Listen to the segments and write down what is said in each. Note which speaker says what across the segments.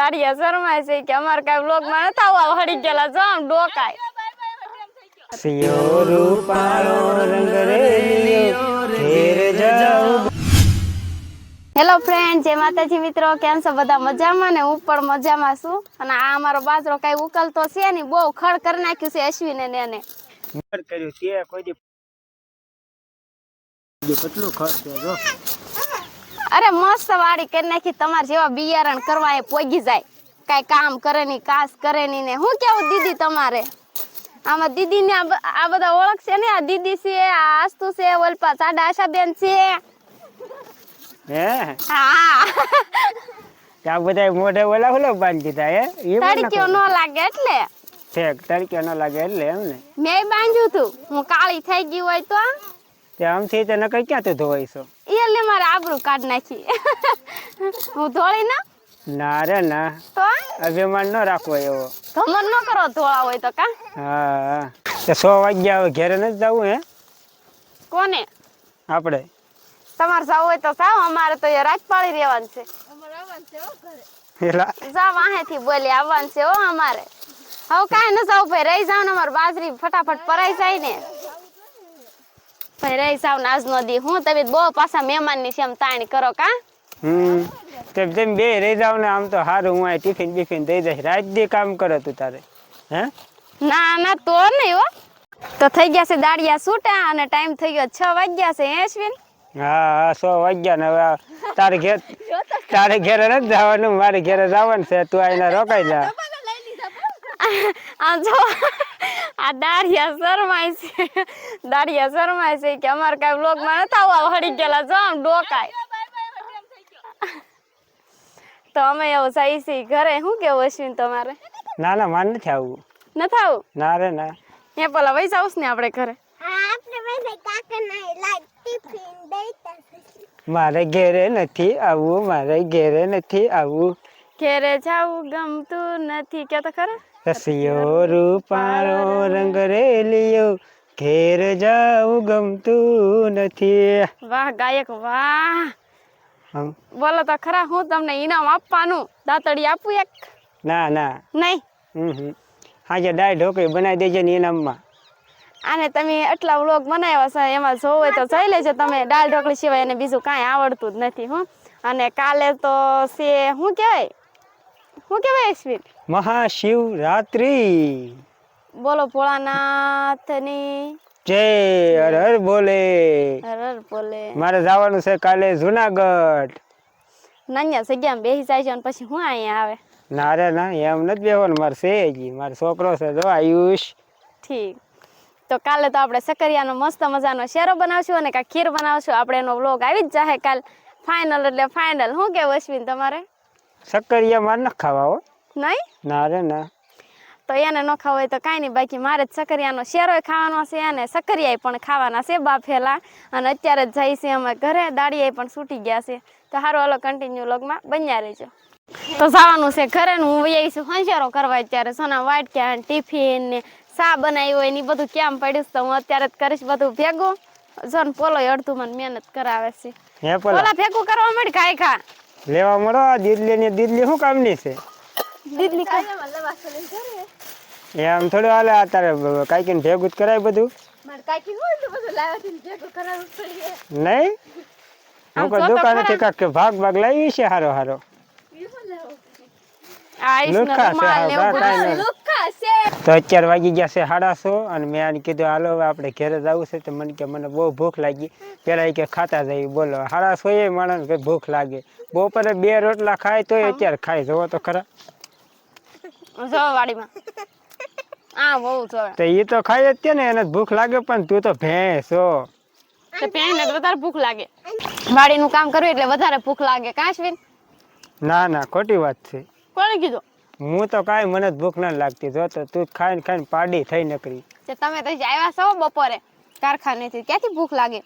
Speaker 1: તારિયા શરમાય છે કે અમારે કઈ વ્લોગમાં નતા ગયેલા. જો આમ ડોકાય.
Speaker 2: સિયો રૂપાળો રંગ ઘેર જાઉં.
Speaker 1: હેલો ફ્રેન્ડ જય માતાજી મિત્રો. કેમ છો? બધા મજામાં ને હું પણ મજામાં છું. અને આ અમારો બાજરો કઈ ઉકલતો છે ને બહુ ખડ કરી નાખ્યું છે અશ્વિને ને એને.
Speaker 2: કર્યું તે કોઈ દી કેટલું ખર્ચ છે જો.
Speaker 1: અરે મસ્ત વાડી કરી નાખી. તમારે જેવા બિયારણ કરવા એ પોગી જાય. કઈ કામ કરે ની કાસ કરે ની ને. હું કેવું દીદી તમારે? આમાં દીદી ને આ બધા ઓળખ છે ને? આ દીદી છે આ આસ્તુ છે ઓલપા સાડા આશાબેન છે.
Speaker 2: હે?
Speaker 1: હા.
Speaker 2: ત્યાં બધા મોઢે ઓલા ઓલા બાંધી દીધા હે?
Speaker 1: તડક્યો ન લાગે એટલે?
Speaker 2: ઠેક તડકે ન લાગે એટલે એમ ને.
Speaker 1: મેં બાંધ્યું તું. હું કાળી થઈ ગઈ હોય તો?
Speaker 2: તે આમથી તો નકર ક્યાં તો ધોવાય છો?
Speaker 1: એટલે મારે આબરૂ કાઢ નાખી. હું ધોળી ના?
Speaker 2: ના રે ના.
Speaker 1: તો
Speaker 2: અભિમાન ન રાખવો એવો.
Speaker 1: ધમર ન કરો ધોળા હોય તો કા?
Speaker 2: હા તે સો વાગ્યા હવે ઘેરે નથી જવું હે?
Speaker 1: કોને?
Speaker 2: આપણે.
Speaker 1: તમારે જવું હોય તો જાઓ અમારે તો એ રાજપાળી રહેવાનું છે.
Speaker 2: એલા.
Speaker 1: બોલી આવવાનું છે હો અમારે. હવે કાંઈ ન જાવ ભાઈ રહી જાવ ને અમારે બાજરી ફટાફટ પરાઈ જાય ને. ભાઈ રહી જાવ ને દી. હું તમે બહુ પાછા મહેમાનની જેમ તાણ કરો કા?
Speaker 2: હમ. તેમ તેમ બે રહી જાવ ને આમ તો સારું હું આ ટિફિન બિફિન દઈ દઈશ રાત દી કામ કરે તું તારે. હે?
Speaker 1: ના ના તો નહીં હો. તો થઈ ગયા છે દાડિયા છૂટા અને ટાઈમ થઈ ગયો છ વાગ્યા છે હે અશ્વિન?
Speaker 2: હા હા સો વાગ્યા ને હવે તારે ઘેર તારે ઘેરે નથી જવાનું મારે ઘેરે જવાનું છે. તું આઈને રોકાઈ જા.
Speaker 1: આ જો આ દાડિયા શરમાય છે. દાડિયા શરમાય છે કે અમારે કઈ બ્લોગમાં નતા આવવા હળી ગયેલા જો આમ ડોકાય. તો અમે એવું જઈ છીએ ઘરે શું કેવું અશ્વિન તમારે?
Speaker 2: ના ના મારે નથી આવવું.
Speaker 1: નથી આવું?
Speaker 2: ના રે ના.
Speaker 1: એ પેલા વૈસ આવશ ને આપણે ઘરે?
Speaker 2: મારે ઘેરે નથી આવવું મારે ઘેરે નથી આવવું.
Speaker 1: ઘેરે જાવું ગમતું નથી. કે તો ખરા?
Speaker 2: રસિયો રૂપાળો રંગ રેલિયો ઘેર જાવું ગમતું નથી.
Speaker 1: વાહ ગાયક વાહ. બોલો તો ખરા હું તમને ઇનામ આપવાનું? દાતડી આપું એક?
Speaker 2: ના ના.
Speaker 1: નહીં?
Speaker 2: હમ હમ. હાજે દાળ ઢોકળી બનાવી દેજે ને ઇનામમાં
Speaker 1: આને તમે આટલા વ્લોગ બનાવ્યા છે એમાં જોવું તો જોઈ લેજો તમે. દાળ ઢોકળી સિવાય એને બીજું કાંઈ આવડતું જ નથી હું. અને કાલે તો છે શું કહેવાય? શું કહેવાય અશ્વિન?
Speaker 2: મહાશિવરાત્રી.
Speaker 1: બોલો ભોળાનાથની.
Speaker 2: જય હર હર બોલે.
Speaker 1: હરર બોલે.
Speaker 2: મારે જવાનું છે કાલે જુનાગઢ.
Speaker 1: નાન્યા જગ્યામાં બેસી જાય છે અને પછી હું અહીંયા આવે?
Speaker 2: ના રે ના એમ નથી બેહવાનું. મારે છે હજી મારો છોકરો છે જો આયુષ.
Speaker 1: ઠીક. તો કાલે તો આપણે સકરિયાનો મસ્ત મજાનો શેરો બનાવશું અને કાંઈ ખીર બનાવશું. આપણે એનો વ્લોગ આવી જ જાહે કાલ. ફાઇનલ એટલે ફાઇનલ શું કેવું અશ્વિન તમારે?
Speaker 2: સકરિયા મારે ન ખાવા હો.
Speaker 1: નહીં?
Speaker 2: ના રે ના.
Speaker 1: તો એને ન ખાવું હોય તો કાંઈ નહીં બાકી મારે જ સકરિયાનો શેરો ખાવાનો છે અને સકરિયાય પણ ખાવાના છે બાફેલા. અને અત્યારે જ જાય છે અમે ઘરે દાડિયાએ પણ છૂટી ગયા છે. તો સારું હાલો કન્ટિન્યુ લોગમાં બન્યા રહેજો. તો જવાનું છે ઘરે હું વહી છું હંશેરો કરવા અત્યારે. સોના વાટક્યા ટિફિન ને સા બનાવ્યું હોય ને બધું કેમ પડ્યું તો હું અત્યારે જ કરીશ બધું ભેગું. જો ને પોલો અડધું મને મહેનત કરાવે છે.
Speaker 2: પોલા?
Speaker 1: ભેગું કરવા મળી ખાઈ ખા
Speaker 2: લેવા મળો આ દીદલી ને દીદલી શું કામની છે? એમ થોડું હાલે આ તારે કાંઈક ભેગું કરાય બધું. નહીં? હું કોઈ
Speaker 1: તો
Speaker 2: ભાગ ભાગ લાવી છે હારો હારો. તો અત્યારે વાગી ગયા છે સાડાસો અને મેં આને કીધું હાલો હવે આપણે ઘરે જવું છે. તો મને કે મને બહુ ભૂખ લાગી. પેલા કે ખાતા જઈએ. બોલો સાડાસો એ માણસ ભૂખ લાગે. બપોરે બે રોટલા ખાય તોય અત્યારે ખાય જવો તો ખરા.
Speaker 1: વાડીમાં આ બહુ જોવે
Speaker 2: તો એ તો ખાય જ ને એને ભૂખ લાગે પણ તું તો ભેંસ. હો
Speaker 1: તો વધારે ભૂખ લાગે. વાડીનું કામ કરવું એટલે વધારે ભૂખ લાગે કાશ્મીર
Speaker 2: ના ના ખોટી વાત છે.
Speaker 1: કોણે કીધું?
Speaker 2: હું તો કાંઈ મને ભૂખ ના લાગતી. જો તો તું ખાઈને ખાઈને પાડી થઈ નકરી
Speaker 1: તમે તો આવ્યા છો બપોરે કારખાનેથી. ક્યાંથી ભૂખ લાગે?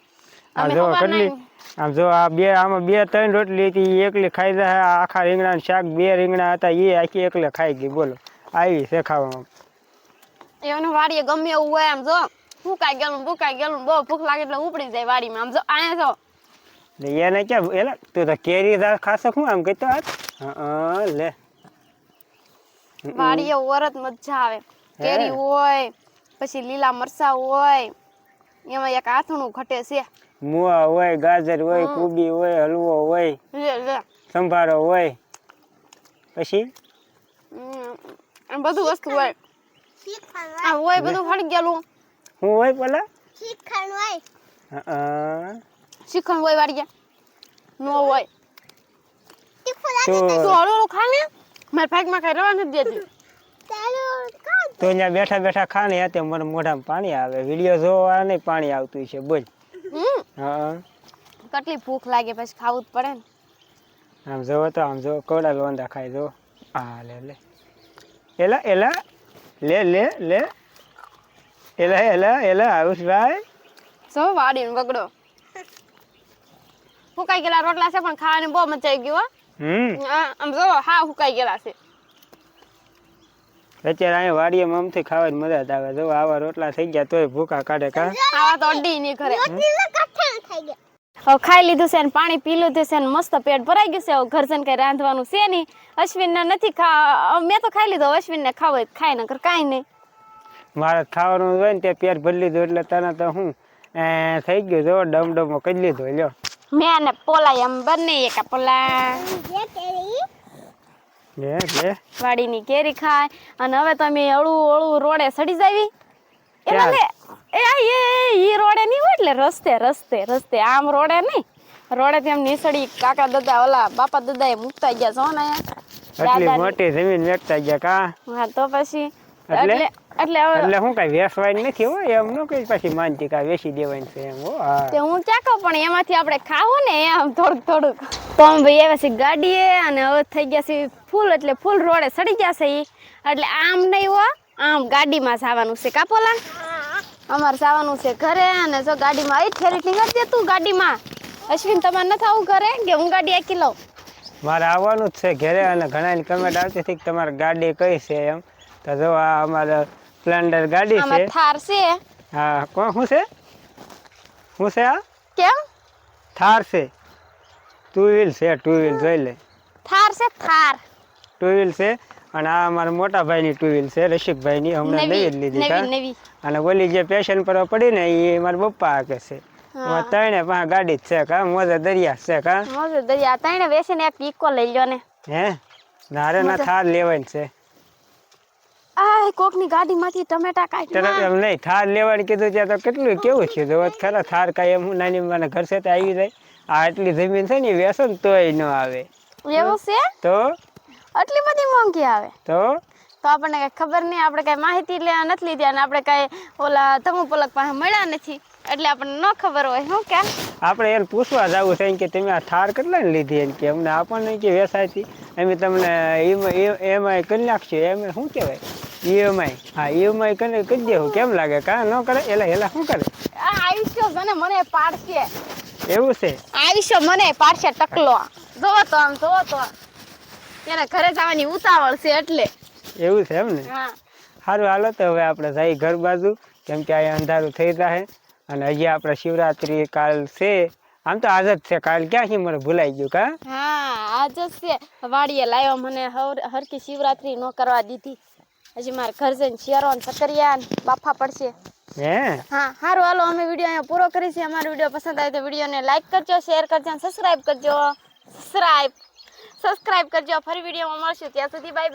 Speaker 2: આ જો કેટલી? આમ જો આ બે આમાં બે ત્રણ રોટલી હતી એકલી ખાઈ જાય. આખા રીંગણા શાક બે રીંગણા હતા એ આખી એકલે ખાઈ ગઈ. બોલો આવી છે ખાવામાં.
Speaker 1: એને વાડીએ ગમે એવું હોય આમ જો. ભૂકાઈ ગયેલું ભૂકાઈ ગયેલું બહુ ભૂખ લાગે એટલે ઉપડી જાય વાડીમાં. આમ જો આયા જો.
Speaker 2: એને ક્યાં એલા તું તો કેરી દાળ ખાશો હું આમ કહેતો હા લે.
Speaker 1: વાડીએ ઓરત મજા આવે. કેરી હોય પછી લીલા મરચા હોય એમાં એક આથણું ઘટે છે.
Speaker 2: મુવા હોય ગાજર હોય કુબી હોય હલવો હોય
Speaker 1: લે લે.
Speaker 2: સંભારો હોય પછી?
Speaker 1: બધું વસ્તુ હોય. આ હોય બધું ફળી ગયેલું.
Speaker 2: હું હોય પેલા?
Speaker 3: શીખણ હોય.
Speaker 2: હા.
Speaker 1: શીખણ હોય વાડીએ. નો હોય.
Speaker 2: તો
Speaker 1: તું હળવું હળવું ખા ને મારા ભાગમાં કઈ રવા નથી દેતી.
Speaker 3: ચાલો
Speaker 2: તો અહીંયા બેઠા બેઠા ખાને મને મોઢામાં પાણી આવે. વીડિયો જોવા નહીં પાણી આવતું છે બોલ. હા.
Speaker 1: કેટલી ભૂખ લાગે પછી ખાવું જ પડે ને.
Speaker 2: આમ જોવો તો આમ જો કોડા લોંદા ખાઈ જો હા લે લે. એલા એલા લે લે લે. એલા એલા એલા આયુષભાઈ.
Speaker 1: જો વાડીને વગડો. હુકાઈ ગયેલા રોટલા છે પણ ખાવાની બહુ મજા આવી ગયું હો.
Speaker 2: હમ.
Speaker 1: આમ જો હા હુકાઈ ગયેલા છે.
Speaker 2: અત્યારે અહીંયા વાડીએ મમથી ખાવાની મજા જ આવે. જો આવા રોટલા થઈ ગયા તોય ભૂખા કાઢે કા?
Speaker 1: આવા તો અડી
Speaker 3: ની ખરે થઈ ગયા.
Speaker 1: હવે ખાઈ લીધું છે ને પાણી પી લીધું છે ને મસ્ત પેટ ભરાઈ ગયું છે. હવે ઘર જઈને કઈ રાંધવાનું છે નહીં. અશ્વિન ને નથી ખા મેં તો ખાઈ લીધો અશ્વિન ને ખાવ હોય તો ખાય નકર કાંઈ નહીં.
Speaker 2: મારે ખાવાનું હોય ને તે પેટ ભરી લીધું એટલે તને તો હું એ થઈ ગયું. જો ડમડમો કરી લીધો લ્યો.
Speaker 1: મેં ને પોલા એમ બંને એક પોલા.
Speaker 3: કેરી
Speaker 1: વાડીની કેરી ખાય અને હવે તમે અળું અળું રોડે સડી જાવી. એટલે એ એ ઈ રોડે નહીં હોય એટલે રસ્તે રસ્તે રસ્તે. આમ રોડે નહીં. રોડે થી આમ નીસડી કાકા દાદા ઓલા બાપા દાદા એ મુકતા ગયા છો ને એટલી
Speaker 2: મોટી જમીન વેચતા ગયા કા?
Speaker 1: હા તો પછી
Speaker 2: એટલે?
Speaker 1: એટલે એટલે
Speaker 2: હું કઈ વેસવાય નથી હો એમ નો કઈ પછી માનતી કા વેસી દેવાની છે એમ હો હા.
Speaker 1: તે હું કહું પણ એમાંથી આપણે ખાવું ને એમ થોડુંક થોડુંક. પણ ભાઈ આવ્યા છીએ ગાડીએ અને હવે થઈ ગયા છે ફૂલ એટલે ફૂલ રોડે સડી ગયા છે ઈ. એટલે આમ નહીં હો આમ ગાડીમાં જવાનું છે. કાપોલા અમારે જવાનું છે ઘરે અને જો ગાડીમાં આવી ફેરી કરી દે તું ગાડીમાં. અશ્વિન તમારે નથી આવું ઘરે? કે હું ગાડી આકી લઉં?
Speaker 2: મારે આવવાનું જ છે ઘરે અને ઘણાની કમેન્ટ આવતી હતી કે તમારે ગાડી કઈ છે એમ. તો જો આ અમારે સ્પ્લેન્ડર ગાડી છે.
Speaker 1: થાર છે?
Speaker 2: હા કોણ શું છે? શું છે આ?
Speaker 1: કેમ?
Speaker 2: થાર છે. ટુ વ્હીલ છે ટુ વ્હીલ જોઈ લે.
Speaker 1: થાર છે થાર.
Speaker 2: ટુ વ્હીલ છે. અને આ અમારા મોટા ભાઈની ટુ વ્હીલ છે રસિકભાઈની. હમણાં લઈ જ લીધી અને ઓલી જે પેશન પર પડી ને એ મારા પપ્પા હાકે છે. ત્રણે પાંચ ગાડી જ છે કા? મોજે દરિયા છે કા?
Speaker 1: મોજે દરિયા. તઈને વેચીને એક ઈકો લઈ લ્યો ને.
Speaker 2: હે? નારે ના થાર લેવાની છે.
Speaker 1: આ કોકની ગાડીમાંથી ટમેટા કાઢી
Speaker 2: તરત એમ નહીં થાર લેવાની કીધું ત્યાં તો કેટલું કેવું છે તો ખરા થાર કાંઈ એમ નાની મને ઘર છે તે આવી જાય. આ આટલી જમીન છે ને વેસો ને તોય ન આવે.
Speaker 1: એવું છે?
Speaker 2: તો?
Speaker 1: આટલી બધી મોંઘી આવે.
Speaker 2: તો?
Speaker 1: તો આપણને કઈ ખબર નહીં આપણે કઈ માહિતી લેવા નથી લીધી અને આપણે કઈ ઓલા ધમુ પલક પાસે મળ્યા નથી. એટલે આપણને ન ખબર હોય શું કે?
Speaker 2: આપણે એને પૂછવા જવું છે કે તમે આ થાર કેટલા લીધી એમ કે? અમને આપણને કે વેસાયથી. અમે તમને એમાં એમાં કરી નાખશું. એમ શું કહેવાય? ઈએમઆઈ હા ઈએમઆઈ કરી કરી દેવું કેમ લાગે? કા ન કરે? એલા એલા શું કરે?
Speaker 1: આ આયુષ્ય મને મને પાડશે.
Speaker 2: એવું છે?
Speaker 1: આયુષ્ય મને પાડશે ટકલો. જોવો તો આમ જોવો તો એને ઘરે જવાની ઉતાવળ છે એટલે.
Speaker 2: એવું છે એમ ને?
Speaker 1: હા.
Speaker 2: સારું હાલો તો હવે આપણે જઈ ઘર બાજુ કેમ કે અહીંયા અંધારું થઈ જાય અને હજી આપણે શિવરાત્રી કાલ છે. આમ તો આજ જ છે કાલ ક્યાં છે મને ભૂલાઈ ગયું કા?
Speaker 1: હા આજ જ છે. વાડીએ લાવ્યો મને હર- હરખી શિવરાત્રી ન કરવા દીધી. હજી મારે ઘર જઈને શેરો ને સકરિયા ને બાફા પડશે.
Speaker 2: હે?
Speaker 1: હા સારું હાલો અમે વીડિયો અહીંયા પૂરો કરી છે. અમારો વીડિયો પસંદ આવે તો વિડીયોને લાઈક કરજો શેર કરજો અને સબસ્ક્રાઇબ કરજો. સબસ્ક્રાઇબ સબસ્ક્રાઇબ કરજો. ફરી વિડીયોમાં મળશું. ત્યાં સુધી બાય